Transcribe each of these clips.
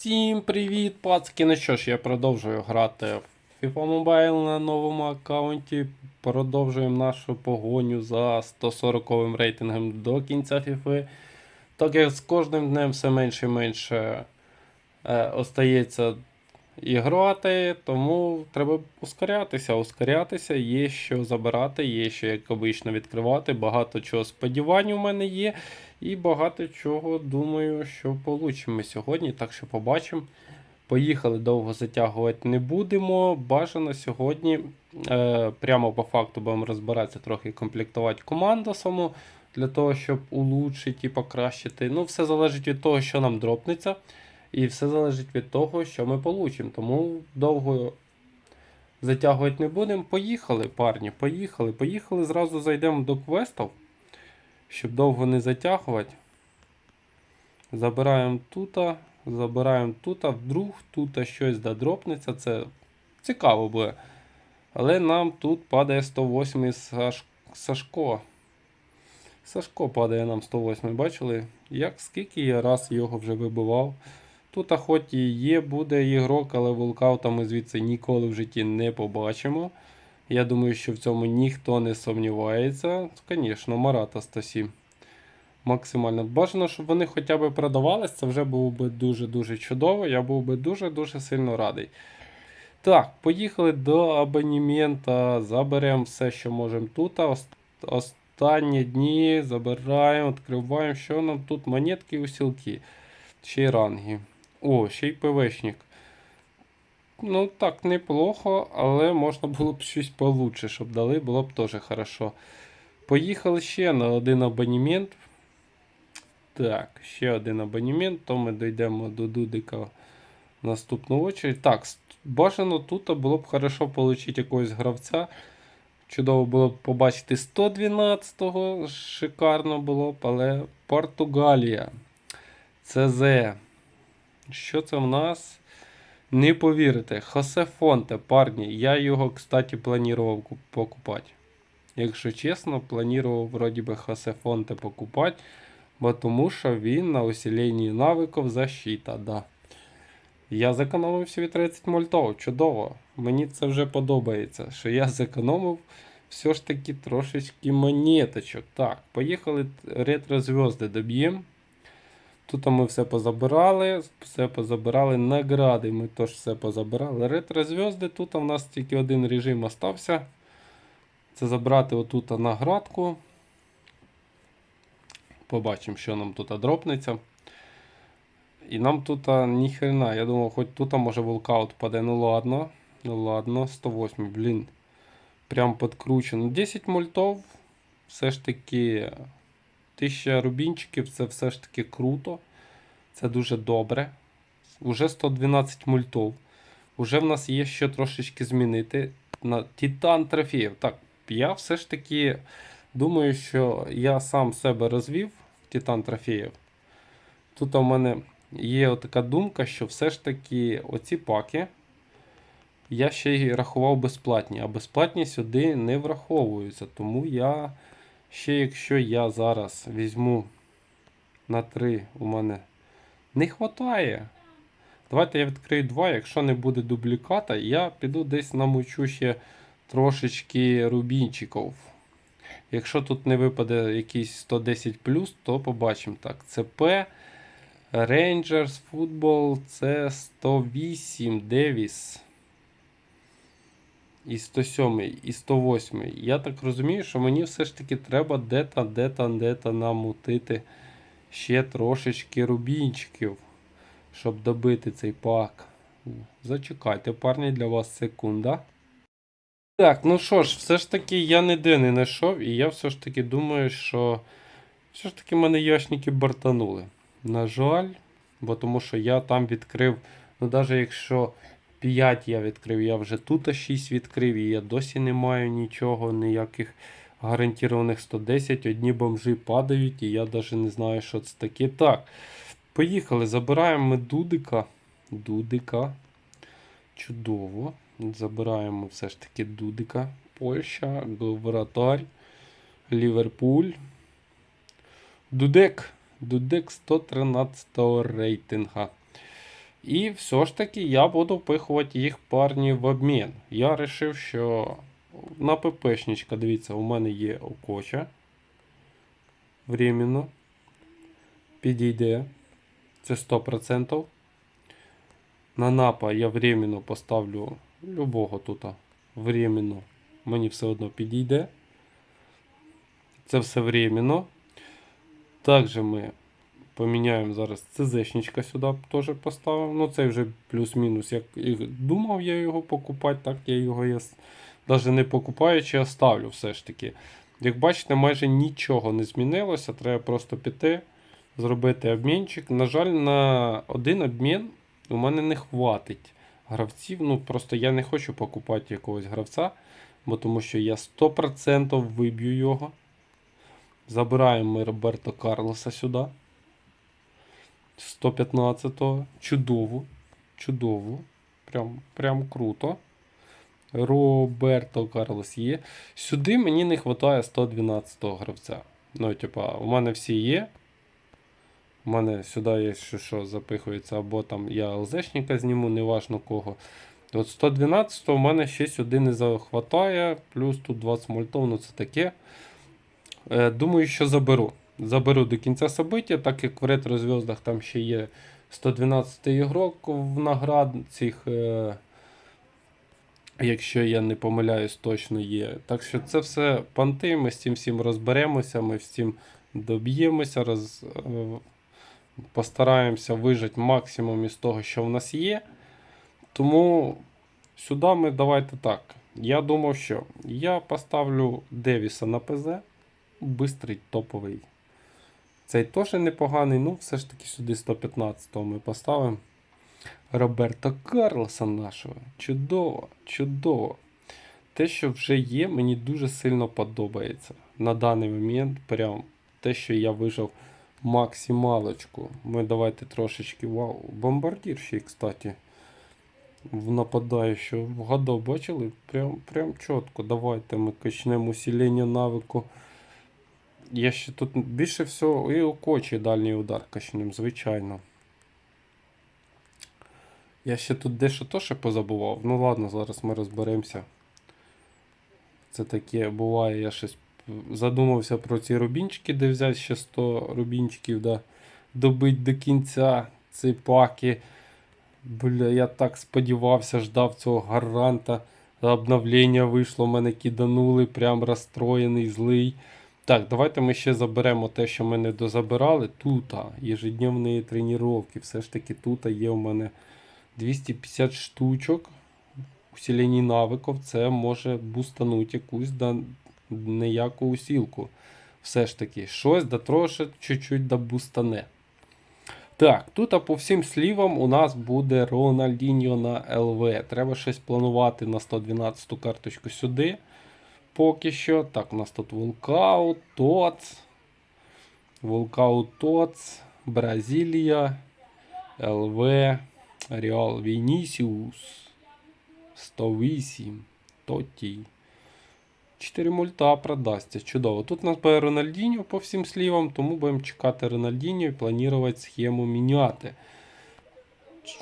Всім привіт, пацки! Ну що ж, я продовжую грати в FIFA Mobile на новому аккаунті. Продовжуємо нашу погоню за 140 рейтингом до кінця FIFA. Так як з кожним днем все менше і менше е, остається і грати, тому треба ускорятися. Ускорятися, є що забирати, є що, як обично, відкривати. Багато чого сподівань у мене є. І багато чого думаю, що получимо сьогодні. Так що побачимо. Поїхали, довго затягувати не будемо. Бажано сьогодні е, прямо по факту будемо розбиратися, трохи комплектувати команду саму для того, щоб улучшити і покращити. Ну, все залежить від того, що нам дропнеться. І все залежить від того, що ми получимо. Тому довго затягувати не будемо. Поїхали, парні, поїхали. Поїхали. Зразу зайдемо до квестів, щоб довго не затягувати. Забираємо тут, забираємо тут, вдруг тут щось додропнеться. Це цікаво буде. Але нам тут падає 108 Саш... Сашко. Сашко падає нам 108, бачили? Як скільки я раз його вже вибивав. Тут, хоч і є, буде ігрок, але вулкаута ми звідси ніколи в житті не побачимо. Я думаю, що в цьому ніхто не сумнівається. Звісно, Марата 107. Максимально бажано, щоб вони хоча б продавались, це вже було б дуже-дуже чудово. Я був би дуже-дуже сильно радий. Так, поїхали до абонемента. Заберемо все, що можемо тут. Останні дні забираємо, відкриваємо, що нам тут монетки усілки. Ще й ранги. О, ще й ПВшник. Ну, так, неплохо, але можна було б щось получше, щоб дали, було б теж хорошо. Поїхали ще на один абонемент. Так, ще один абонемент, то ми дійдемо до Дудика в наступну очередь. Так, бажано тут було б хорошо отримати якогось гравця. Чудово було б побачити 112-го, шикарно було б, але Португалія. ЦЗ. Що це в нас? Не повірите, Хосе Фонте, парні, я його, кстати, планував покупати. Якщо чесно, планував вроді би Хосе Фонте покупати, бо тому що він на усиленні навиків защита, да. Я зекономив собі 30 мультов, чудово. Мені це вже подобається, що я зекономив все ж таки трошечки монеточок. Так, поїхали ретро зв'язки доб'ємо. Тут ми все позабирали, все позабирали. Награди ми теж все позабирали. Ретро зв'язки, тут у нас тільки один режим остався. Це забрати отут наградку. Побачимо, що нам тут дропнеться. І нам тут ніхрена. Я думав, хоч тут може волкаут паде. Ну ладно. Ну ладно, 108, блін. Прям подкручено. 10 мультов. Все ж таки. 1000 рубінчиків це все ж таки круто. Це дуже добре. Уже 112 мультов. Уже в нас є що трошечки змінити. На Титан трофеїв. Так, я все ж таки думаю, що я сам себе розвів в Титан трофеїв. Тут у мене є така думка, що все ж таки оці паки я ще й рахував безплатні, а безплатні сюди не враховуються. Тому я ще, якщо я зараз візьму на 3, у мене не вистачає. Давайте я відкрию 2, якщо не буде дубліката, я піду десь намучу ще трошечки рубінчиків. Якщо тут не випаде якийсь 110, то побачимо так. ЦП, Rangers, Football, це 108, Девіс. І 107, і 108. Я так розумію, що мені все ж таки треба де-то, де-то, де-то намутити ще трошечки рубінчиків, щоб добити цей пак. Зачекайте, парні, для вас секунда. Так, ну що ж, все ж таки я ніде не знайшов, і я все ж таки думаю, що все ж таки мене яшники бартанули. На жаль, бо тому що я там відкрив, ну навіть якщо 5 я відкрив, я вже тут 6 відкрив, і я досі не маю нічого, ніяких гарантованих 110. Одні бомжі падають, і я навіть не знаю, що це таке. Так, поїхали. Забираємо ми Дудика. Дудика. Чудово. Забираємо все ж таки Дудика. Польща, Вратарь, Ліверпуль. Дудек. Дудек 113 рейтинга. І все ж таки я буду впихувати їх парні в обмін. Я вирішив, що на ППшничка, дивіться, у мене є окоча. Временно. Підійде. Це 100%. На напа я временно поставлю любого тут. Временно. Мені все одно підійде. Це все временно. Також ми поміняємо зараз ЦЗшничка сюди теж поставимо. Ну, це вже плюс-мінус. Як і думав я його покупати, так я його я навіть не покупаючи, а ставлю все ж таки. Як бачите, майже нічого не змінилося. Треба просто піти, зробити обмінчик. На жаль, на один обмін у мене не хватить гравців. Ну, просто я не хочу покупати якогось гравця, бо тому що я 100% виб'ю його. Забираємо ми Роберто Карлоса сюди. 115-го. Чудово. Чудово. Прям, прям круто. Роберто Карлос є. Сюди мені не вистачає 112-го гравця. Ну, типа, у мене всі є. У мене сюди є що, що запихується, або там я ЛЗшника зніму, неважно кого. От 112 у мене ще сюди не захватає, плюс тут 20 мультов, ну це таке. Е, думаю, що заберу. Заберу до кінця собиття, так як в ретро-зв'яздах там ще є 112 ігрок в наград цих. Е, Якщо я не помиляюсь, точно є. Так що це все панти, ми з цим всім розберемося, ми цим доб'ємося, роз, е, постараємося вижити максимум із того, що в нас є. Тому сюди ми давайте так. Я думав, що я поставлю Девіса на ПЗ. Бистрий топовий. Цей теж непоганий, ну все ж таки сюди 115-го ми поставимо. Роберто Карлоса нашого. Чудово, чудово. Те, що вже є, мені дуже сильно подобається. На даний момент, прям те, що я вижив максималочку. Ми давайте трошечки. Вау, бомбардір ще, кстати. В нападаючого. Вгадав, бачили? Прям, прям чітко. Давайте ми качнемо усилення навику. Я ще тут більше всього і у кочі дальній удар качнем, звичайно. Я ще тут дещо то ще позабував. Ну ладно, зараз ми розберемося. Це таке буває, я щось задумався про ці рубінчики, де взяти ще 100 рубінчиків, да, добить до кінця ці паки. Бля, я так сподівався, ждав цього гаранта. Обновлення вийшло, мене киданули, прям розстроєний, злий. Так, давайте ми ще заберемо те, що ми не дозабирали. Тут ежедневні тренування. Все ж таки тут є у мене 250 штучок. Усилені навиків. Це може бустануть якусь да, неяку усілку. Все ж таки, щось да трошки чуть-чуть да бустане. Так, тут по всім слівам у нас буде Рональдіньо на ЛВ. Треба щось планувати на 112 карточку сюди. Поки що. Так, у нас тут Волкаут, Тоц. Волкаут Тоц, Бразилія, ЛВ, Реал Вінісіус. 108. Тоті. 4 мульта продасться. Чудово. Тут у нас буде Рональдіньо по всім слівам, тому будемо чекати Рональдіньо і планувати схему міняти.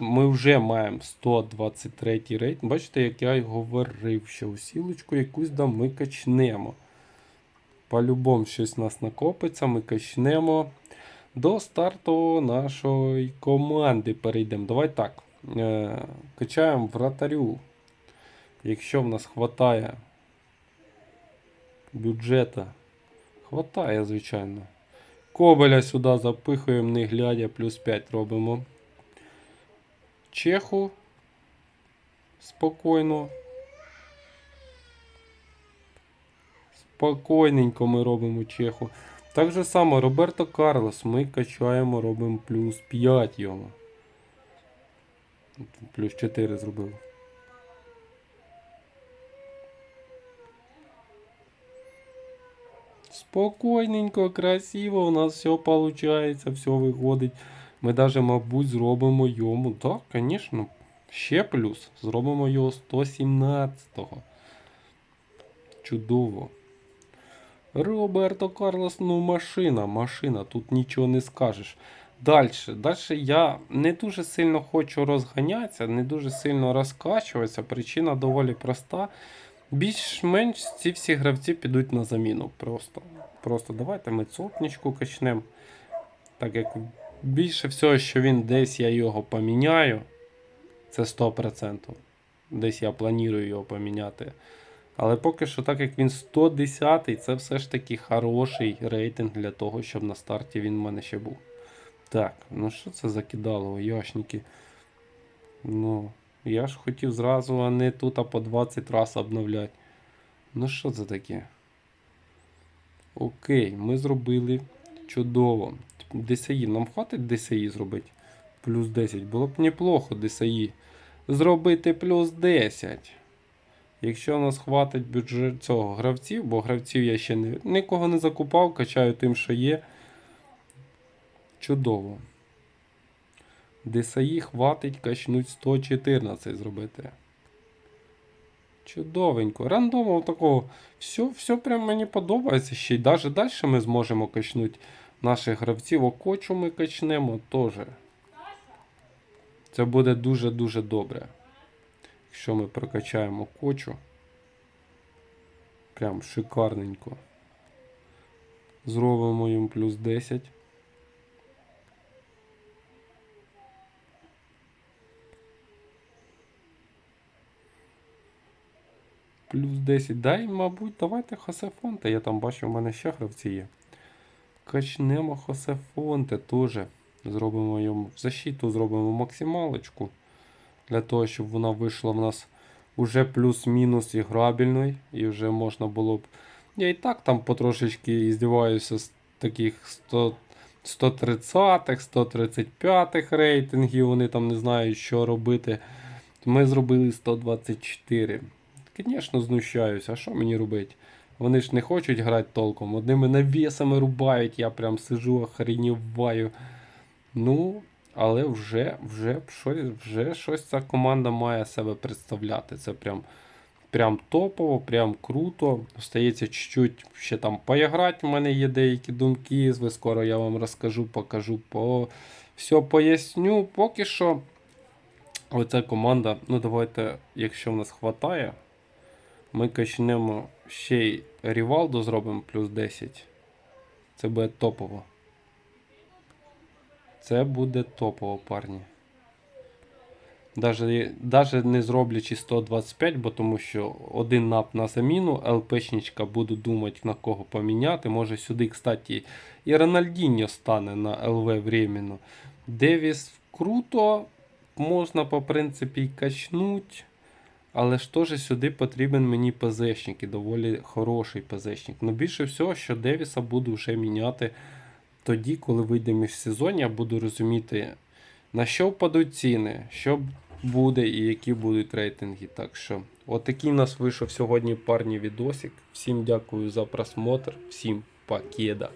Ми вже маємо 123 рейтинг. Бачите, як я й говорив, що усілочку якусь да ми качнемо. По-любому щось у нас накопиться, ми качнемо. До старту нашої команди перейдемо. Давай так. Е, Качаємо вратарю. Якщо в нас хватає бюджета, хватає, звичайно. Кобеля сюди запихуємо, не глядя, плюс 5 робимо. Чеху. Спокійно. Спокійненько ми робимо чеху. Так же само Роберто Карлос ми качаємо, робимо плюс 5 йому. Плюс 4 зробив. Спокійненько, красиво, у нас все виходить, все виходить. Ми даже, мабуть, зробимо йому. Так, звісно, ще плюс. Зробимо його 117-го. Чудово. Роберто Карлос, ну машина, машина, тут нічого не скажеш. Далі. Далі я не дуже сильно хочу розганятися, не дуже сильно розкачуватися. Причина доволі проста. Більш-менш ці всі гравці підуть на заміну. Просто. Просто давайте ми цопнічку качнемо. Так як більше всього, що він десь я його поміняю, це 100%. Десь я планую його поміняти. Але поки що, так як він 110 це все ж таки хороший рейтинг для того, щоб на старті він в мене ще був. Так, ну що це за кидало, яшники? Ну, я ж хотів зразу, а не тут а по 20 раз обновляти. Ну що це таке? Окей, ми зробили чудово. ДСІ, нам хватить ДСІ зробити? Плюс 10. Було б неплохо ДСІ. Зробити плюс 10. Якщо у нас хватить бюджет цього гравців, бо гравців я ще не, нікого не закупав, качаю тим, що є. Чудово. ДСАІ хватить качнуть 114 зробити. Чудовенько. Рандомов такого. Все, все прям мені подобається. Ще й навіть далі ми зможемо качнути наших гравців. Окочу ми качнемо теж. Це буде дуже-дуже добре. Якщо ми прокачаємо кочу. Прям шикарненько. Зробимо їм плюс 10. Плюс 10. Дай, мабуть, давайте Хосефонте. Я там бачу, в мене ще гравці є. Качнемо Хосефонте теж. Зробимо йому защиту, зробимо максималочку. Для того, щоб вона вийшла в нас уже плюс-мінус іграбельною. І вже можна було б. Я і так там потрошечки іздіваюся з таких 100, 130-х, 135-х рейтингів. Вони там не знають, що робити. Ми зробили 124. Звісно, знущаюся, а що мені робити? Вони ж не хочуть грати толком. Одними навісами рубають, я прям сижу, охреніваю. Ну, але вже, вже, вже щось ця команда має себе представляти. Це прям, прям топово, прям круто. Остається чуть-чуть ще там поіграти. У мене є деякі думки. Скоро я вам розкажу, покажу, по... все поясню. Поки що. Оця команда, ну давайте, якщо в нас хватає, ми качнемо ще й Рівалду зробимо плюс 10. Це буде топово. Це буде топово, парні. Даже не зроблячи 125, бо тому що один нап на заміну, ЛПшничка буду думати на кого поміняти. Може сюди, кстати, і Рональдіньо стане на ЛВ временно. Девіс круто, можна по принципі й качнуть. Але ж теж сюди потрібен мені ПЗшник і доволі хороший ПЗшник. Ну більше всього, що Девіса буду вже міняти тоді, коли вийде міжсезоння, я буду розуміти, на що впадуть ціни, що буде і які будуть рейтинги. Так що, отакий у нас вийшов сьогодні парні відосик. Всім дякую за просмотр, всім покеда.